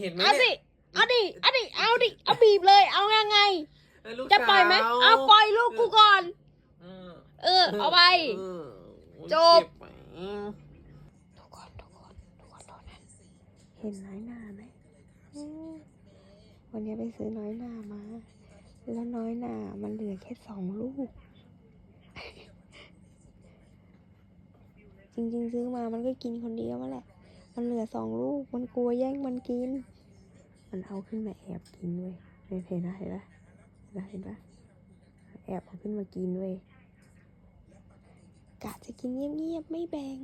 เห็นไหมเอาเนี่สิยเอาดิเอาดิเอาดิเอาบีบเลย เอายังไงเออลูกจะปล่อยไหมสาวเอาปล่อยลูกกูก่อน เออเออ เอาไป เออจบเก็ไปทุกคนทุกคนทุกคนดูนะเห็นน้อยหนาไหมเออวันนี้ไปซื้อน้อยหนามา แล้วน้อยหนามันเหลือแค่สองลูก จริงๆซื้อมามันก็กินคนเดียวนั่นแหละ มันเหลือสองลูก มันกลัวแย่งมันกิน มันเอาขึ้นมาแอบกินเว้ยเห็นเห็นปะเห็นปะเห็นปะเห็นปะแอบเอาขึ้นมากินเว้ยกะจะกินเงียบๆไม่แบ่ง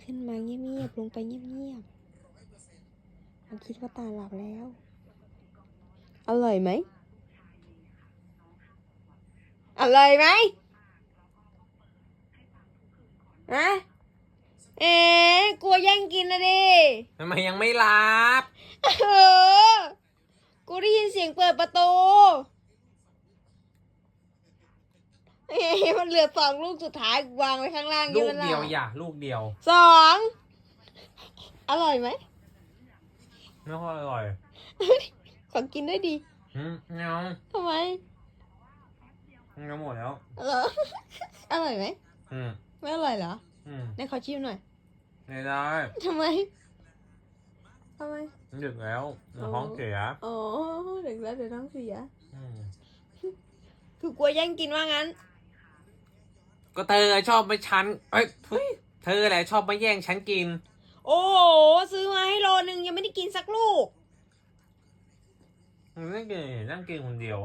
ขึ้นมาเงียบๆลงไปเงียบๆมันคิดว่าตาหลับแล้ว อร่อยไหมอร่อยไหมฮะ เอ๊ะกลัวแย่งกินนะดิทำไมยังไม่รับเออกูได้ยินเสียงเปิดประตูเอ๊ะมันเหลือสองลูกสุดท้ายกูวางไว้ข้างล่างลูนี่กมันเดียวล่ะอย่าลูกเดียว สอง อร่อยไหม ไม่ค่อยอร่อย ขอกินด้วยดีอืมเงาทำไมเงาหมดแล้วเหรออร่อยไหมอืมไม่อร่อยเหรอ อืมในขอชิมหน่อยไม่ได้ทำไมทำไมมันดึกแล้วเดี๋ยวท้องเสียอ๋อเด็กแล้วเดี๋ยวท้องเสียอืมคือกลัวแย่งกินว่างั้น ก็เธอชอบไปชั้นเอ้ยเฮ้ยเธอแหละชอบมาแย่งฉันกิน โอ้โหซื้อมาให้โลนึงยังไม่ได้กินสักลูกมึงนั่งกินนั่งกินคนเดียว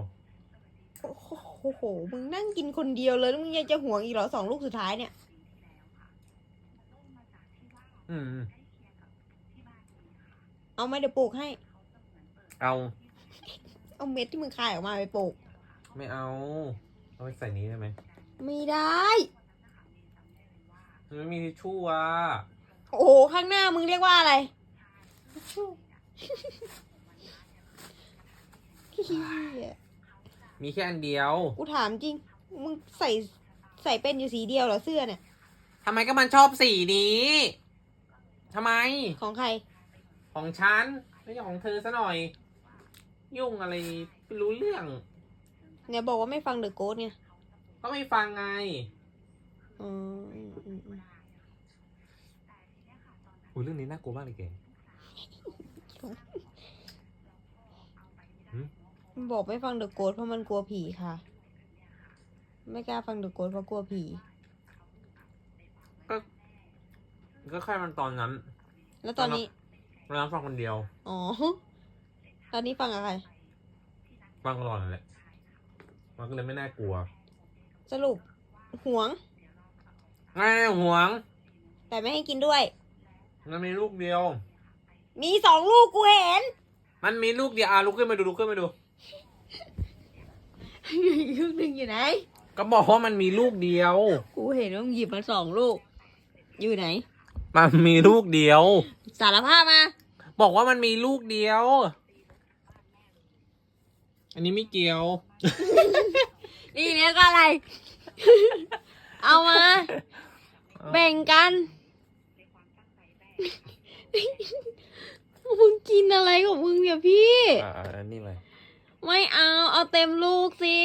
โอ้โหมึงนั่งกินคนเดียวเลยแล้วมึงยังจะห่วงอีกเหรอสองลูกสุดท้ายเนี่ย อืม เอาไหมเดี๋ยวปลูกให้ เอา เอาเม็ดที่มึงคายออกมาไปปลูก ไม่เอา เอาไปใส่นี้ได้ไหมไม่ได้ มันไม่มีทิชชู่อะ โอ้โหข้างหน้ามึงเรียกว่าอะไรเหี้ยมีแค่อันเดียว กูถามจริง มึงใส่ใส่เป็นอยู่สีเดียวเหรอเสื้อเนี่ย ทำไมก็มันชอบสีนี้ ทำไม ของใคร ของฉัน ไม่ใช่ของเธอซะหน่อย ยุ่งอะไรไม่รู้เรื่อง เนี่ยบอกว่าไม่ฟังเดอะโกสเนี่ยก็ไม่ฟังไง อืมอืมอืมอืมอุ้ยเรื่องนี้น่ากลัวมากเลยเก๋มันบอกไม่ฟังเดอะโกสเพราะมันกลัวผีค่ะ ไม่กล้าฟังเดอะโกสเพราะกลัวผี ก็แค่มันตอนนั้น แล้วตอนนี้ตอนนั้นฟังคนเดียว อ๋อ ตอนนี้ฟังอะไร ฟังตลอดนั่นแหละ มันก็เลยไม่น่ากลัว สรุปห่วง ไม่ห่วง แต่ไม่ให้กินด้วย มันมีลูกเดียว มีสองลูกกูเห็น มันมีลูกเดียวอะลุกขึ้นมาดูลุกขึ้นมาดูอีกลูกหนึ่งอยู่ไหน ก็บอกว่ามันมีลูกเดียว กูเห็นว่ามึงหยิบมาสองลูก อยู่ไหน มันมีลูกเดียว สารภาพมา บอกว่ามันมีลูกเดียว อันนี้ไม่เกี่ยว นี่เนี่ยก็อะไร เอามา แบ่งกันมึงกินอะไรของมึงเนี่ยพี่ อ่าอันนี้เลย ไม่เอาเอาเต็มลูกสิ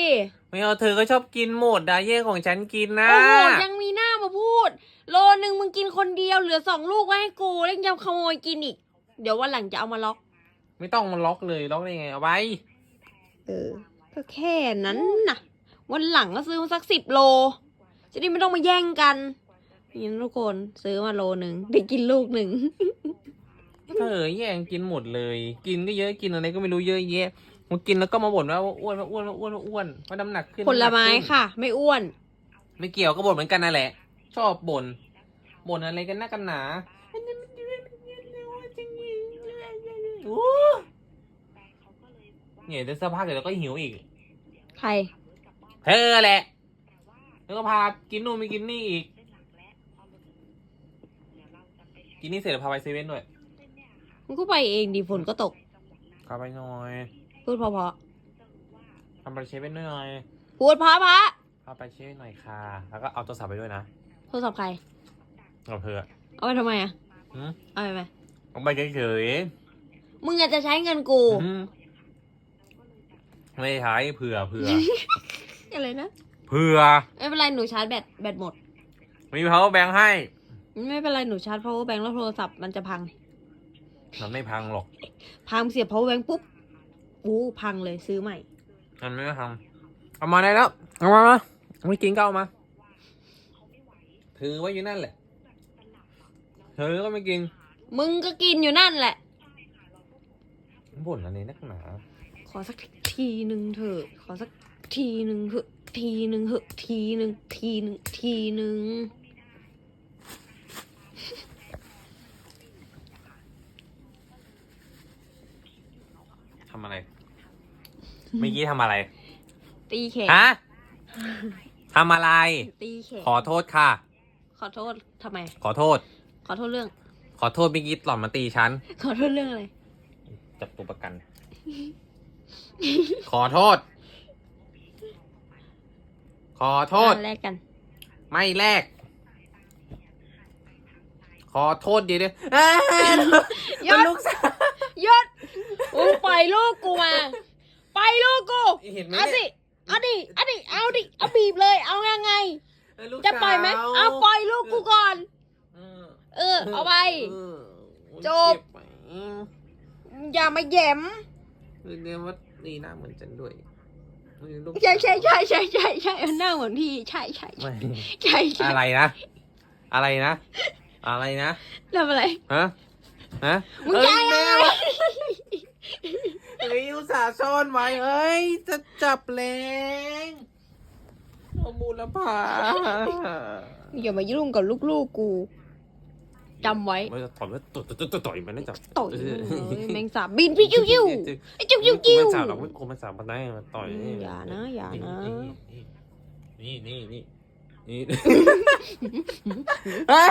ไม่เอาเธอก็ชอบกินหมดดาเย่ของฉันกินนะโอ้โหยังมีหน้ามาพูด โลนึงมึงกินคนเดียวเหลือสองลูกไว้ให้กูแล้วยังขโมยกินอีก เดี๋ยววันหลังจะเอามาล็อก ไม่ต้องมาล็อกเลยล็อกได้ไงเอาไว้เออก็แค่นั้นนะวันหลังก็ซื้อมาสักสิบโล จะได้ไม่ต้องมาแย่งกันนี่นะทุกคนซื้อมาโลหนึ่งได้กินลูกหนึ่งเธอแย่งกินหมดเลย กินก็เยอะกินอะไรก็ไม่รู้เยอะแยะ มากินแล้วก็มาบ่นว่าอ้วนว่าอ้วนว่าอ้วนว่าอ้วนว่าน้ำหนักขึ้นผลไม้น้ำหนักขึ้นค่ะ ไม่อ้วน ไม่เกี่ยวก็บ่นเหมือนกันนั่นแหละ ชอบบ่นบ่นอะไรกันนักกันหนาโอ้เนี่ยเดี๋ยวสักพักเดี๋ยวเราก็หิวอีก ใคร เธอแหละ แล้วก็พากินนู่นไปกินนี่อีก กินนี่เสร็จแล้วพาไปเซเว่นด้วยมันก็ไปเองดีฝนก็ตก พาไปหน่อย พูดเพราะพาไปเซเว่นด้วยหน่อยๆพูดเพราะพาไปเซเว่นหน่อยค่ะ แล้วก็เอาโทรศัพท์ไปด้วยนะๆโทรศัพท์ใคร กับเธอเอาไปทำไมอะ หืมเอาไปไหมเอาไปเฉยมึงอาจจะใช้เงินกูอืมไม่ใช้เผื่อเผื่อ อะไรนะ เผื่อไม่เป็นไรหนูชาร์จแบตแบตหมด มี power bank ให้ ไม่เป็นไรหนูชาร์จ power bank แล้วโทรศัพท์มันจะพัง มันไม่พังหรอก พังเสียบ power bank ปุ๊บ อู้พังเลยซื้อใหม่ มันไม่พังเอามาได้แล้ว เอามามาไม่กินก็เอามา ถือไว้อยู่นั่นแหละเธอก็ไม่กิน มึงก็กินอยู่นั่นแหละ บ่นอะไรนักหนา ขอสักทีหนึ่งเถอะ ขอสักทีหนึ่งเถอะ ทีหนึ่งเถอะ ทีหนึ่งทีหนึ่งทีหนึ่งำอะไร เมื่อกี้ทำอะไร ตีแขนฮะทำอะไร ตีแขนขอโทษค่ะ ขอโทษทำไม ขอโทษ ขอโทษเรื่อง ขอโทษเมื่อกี้หล่อนมาตีฉัน ขอโทษเรื่องอะไร จับตัวประกัน ขอโทษ ขอโทษอะแลกกัน ไม่แลก ขอโทษดีด้วยอ้าว หยุดลูกสาว หยุด มึงปล่อยลูกกูมาปล่อยลูกกูเห็นไหมเอาเนี่สิยเอาดิเอาดิเอาดิเอาบีบเลยเอายังไงลูกจะปล่อยไหมสาวเอาปล่อยลูกกูก่อน เออ เออเอาไปเออจบเจ็ไปอย่ามาแหย่มเออเนี่ยว่านี่หน้าเหมือนฉันด้วยเออลูกใช่ใช่ใช่ใช่ใช่ใช่หน้าเหมือนพี่ใช่ใช่ไม่ใช่ใช่อะไรนะ อะไรนะ อะไรนะทำอะไรฮะ ฮะมึงจะเอ้ยอะไรแม่วะเฮ้ยอุตส่าห์ซ่อนไว้เอ้ย จะจับแรงโอมูลภาอย่ามายุ่งกับลูกๆกูจำไว้ไม่จะต่อยไม่ต่อยต่อยต่อยต่อยมันนะจับต่อยแมงสาบบินพี่จิ้วจิ้วไอ้จิ้วจิ้วจิ้วไม่จับหรอกไม่กลัวมันจับมันได้มันต่อยอย่านะอย่านะนี่นี่นี่นี่เฮ้ย